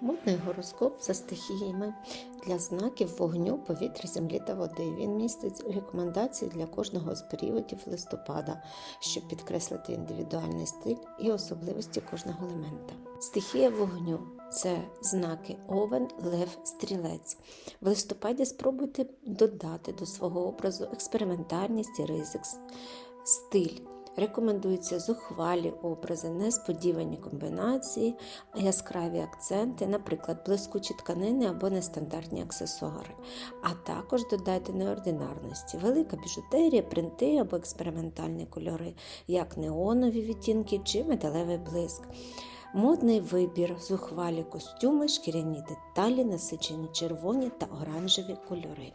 Модний гороскоп за стихіями для знаків вогню, повітря, землі та води. Він містить рекомендації для кожного з періодів листопада, щоб підкреслити індивідуальний стиль і особливості кожного елемента. Стихія вогню це знаки овен, лев, стрілець. В листопаді спробуйте додати до свого образу експериментальність і ризик, стиль. Рекомендуються зухвалі образи, несподівані комбінації, яскраві акценти, наприклад, блискучі тканини або нестандартні аксесуари. А також додайте неординарності, велика біжутерія, принти або експериментальні кольори, як неонові відтінки чи металевий блиск. Модний вибір, зухвалі костюми, шкіряні деталі, насичені червоні та оранжеві кольори.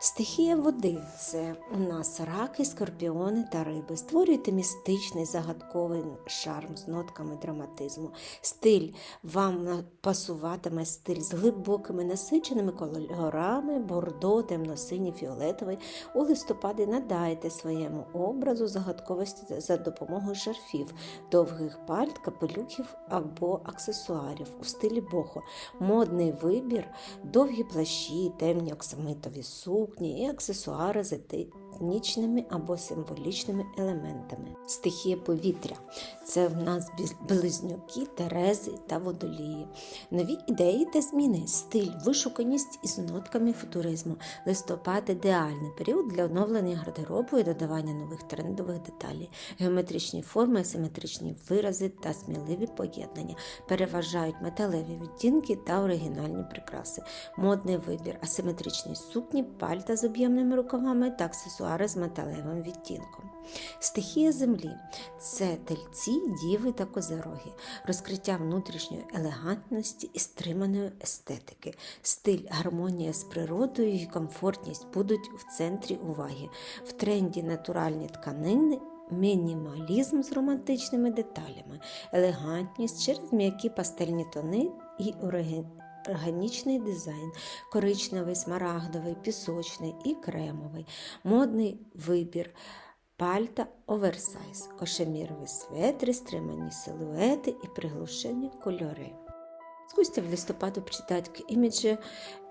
Стихія води це у нас раки, скорпіони та риби. Створюйте містичний загадковий шарм з нотками драматизму. Стиль вам пасуватиме стиль з глибокими насиченими кольорами, бордо, темно-синій, фіолетовий. У листопаді надайте своєму образу загадковості за допомогою шарфів, довгих пальт, капелюхів або аксесуарів у стилі бохо. Модний вибір, довгі плащі, темні оксамитові сукні і аксесуари з етнічними або символічними елементами. Стихія повітря це в нас близнюки, терези та водолії. Нові ідеї та зміни, стиль, вишуканість із нотками футуризму. Листопад ідеальний період для оновлення гардеробу і додавання нових трендових деталей. Геометричні форми, асиметричні вирази та сміливі поєднання переважають металеві відтінки та оригінальні прикраси. Модний вибір, асиметричні сукні, пальта з об'ємними рукавами та аксесуари з металевим відтінком. Стихія землі це тельці, діви та козероги, розкриття внутрішньої елегантності і стриманої естетики, стиль, гармонія з природою і комфортність будуть в центрі уваги. В тренді натуральні тканини. Мінімалізм з романтичними деталями, елегантність через м'які пастельні тони і оригінальність органічний дизайн, коричневий, смарагдовий, пісочний і кремовий, модний вибір. Пальта оверсайз, кошемірові светри, стримані силуети і приглушені кольори. Скуйте в листопаду прочитать к имидже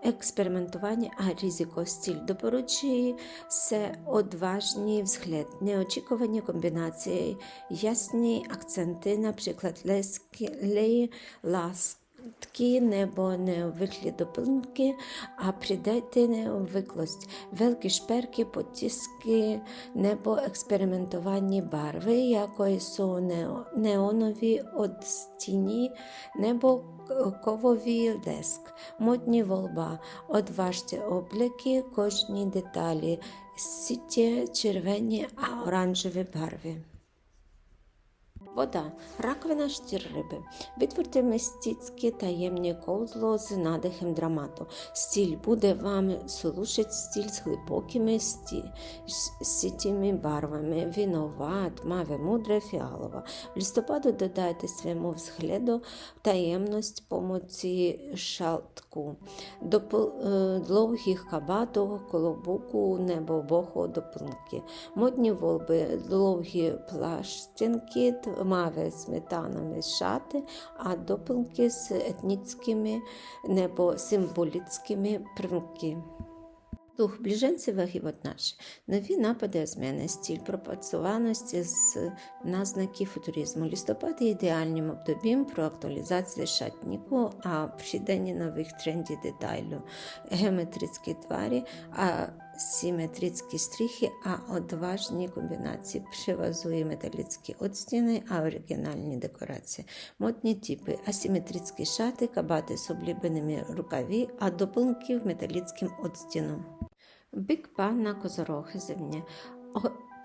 експериментування, а ризико стиль допоручує се одважний взгляд, неочікувані комбінації, ясні акценти, наприклад, лески, леї, ласки, Небо необвиклі допинки, а придайте необвиклость, великі шперки, потіски, небо експериментовані барви, якої су неонові одстіні, небо ковові деск, модні волба, одважте обліки, кожні деталі, сіті червені, а оранжеві барви. Вода, раковина штір риби, витворте мистецьке таємне ковзло з надихом драмату. Стіль буде вам слушать стіль з глибокими сті, сітіми барвами, виноват, маве, мудре, фіалова. В листопаду додайте своєму взгляду таємність помоці шалтку, до довгих кабаток, колобуку, бохо доплинки, модні волби, довгі плащинки, маве сметанами шати, а допинки з етнічними небо символічними примки. Дух ближенців вагівот наш. Нові напади зміни, стіль пропрацьованості з назнаки футуризму. Листопад є ідеальним обдобім про актуалізацію шатніку, а придання нових трендів деталю, геометричні тварі, а симетричні стріхи, а одважні комбінації привазує металічні odstіни, а оригінальні декорації, модні типи, асиметричні шати, кабати з облібленими рукаві, а дополнки в металічним odstіну. Бик пана козорохи земні.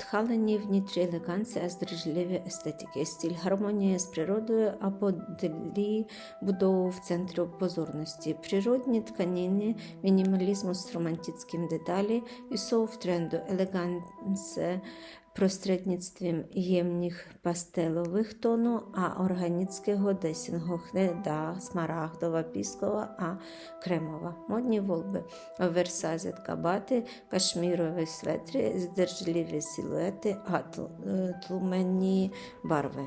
Тхалені внутрі елеганція, здрижливі естетики, стіль гармонія з природою або делі будову в центрі позорності, природні тканини, мінімалізму з романтичним деталі. І сов тренду, елеганце, посередництвом ємних пастелових тону, а органічного десінго хнеда, смарагдова, піскова, а кремова. Модні волби, оверсази ткабати, кашмірові светри, здержливі силуети, а тлумені барви.